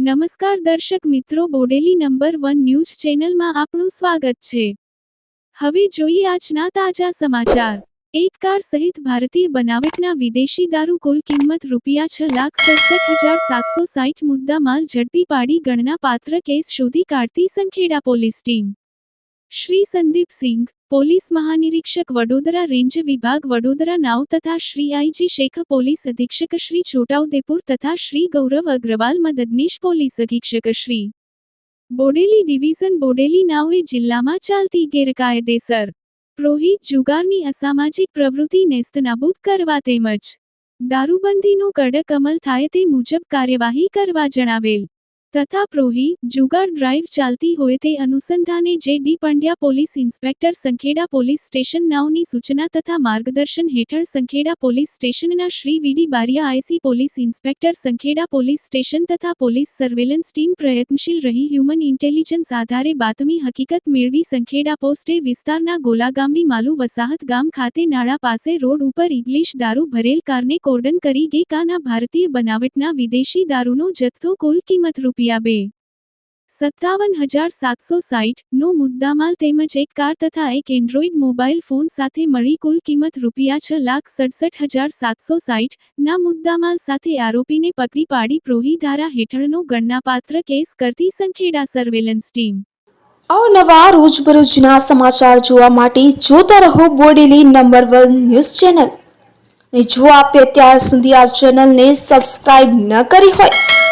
નમસ્કાર દર્શક મિત્રો, બોડેલી નંબર વન ન્યૂઝ ચેનલમાં આપનું સ્વાગત છે. હવે જોઈએ આજના તાજા સમાચાર. એક કાર સહિત ભારતીય બનાવટના વિદેશી દારૂ કુલ કિંમત રૂપિયા છ લાખ સડસઠ હજાર સાતસો સાઠ મુદ્દા માલ ઝડપી પાડી ગણના પાત્ર કેસ શોધી કાઢતી Sankheda police team. Shri Sandeep Singh police મહાનિરીક્ષક Vadodara range વિભાગ વડોદરા નાવ તથા શ્રી આઈજી શેખ પોલીસ અધિક્ષક શ્રી છોટાઉદેપુર તથા શ્રી ગૌરવ અગ્રવાલ મદદનીશ પોલીસ અધિક્ષક શ્રી બોડેલી ડિવિઝન બોડેલી નાવે જિલ્લામાં ચાલતી ગેરકાયદેસર પ્રોહિત જુગારની અસામાજિક પ્રવૃત્તિ નેસ્તનાબૂદ કરવા તેમજ દારૂબંધીનો કડક અમલ થાય તે મુજબ કાર્યવાહી કરવા જણાવેલ. તથા પ્રોહી જુગાર ડ્રાઈવ ચાલતી હોય તે અનુસંધાને જે D Pandya police inspector Sankheda police station નાવની સૂચના તથા માર્ગદર્શન હેઠળ સંખેડા પોલીસ સ્ટેશનના Shri V D Bariya I C police inspector Sankheda police station તથા પોલીસ સર્વેલન્સ ટીમ પ્રયત્નશીલ રહી હ્યુમન ઇન્ટેલિજન્સ આધારે બાતમી હકીકત મેળવી સંખેડા પોસ્ટે વિસ્તારના ગોલાગામડી માલુ વસાહત ગામ ખાતે નાળા પાસે રોડ ઉપર ઇંગ્લિશ દારૂ ભરેલ કારને કોર્ડન કરી ગઈ કાના ભારતીય બનાવટના વિદેશી દારૂનો જથ્થો કુલ કિંમત રૂપિયા બે. સત્તાવન હજાર સાતસો સાઠ નો મુદ્દામાલ તેમજ એક કાર તથા એક એન્ડ્રોઇડ મોબાઈલ ફોન સાથે મળી કુલ કિંમત રૂપિયા છ લાખ સડસઠ હજાર સાતસો સાઠ ના મુદ્દામાલ સાથે આરોપીને પકડી પાડી પ્રોહી ધારા હેઠળનો ગણનાપાત્ર કેસ કરતી સંખેડા સર્વેલન્સ ટીમ. અવનવા રોજબરોજના સમાચાર જોવા માટે જોતા રહો Bodeli number one news channel. જો આપે અત્યાર સુધી આ ચેનલને સબસ્ક્રાઇબ ન કરી હોય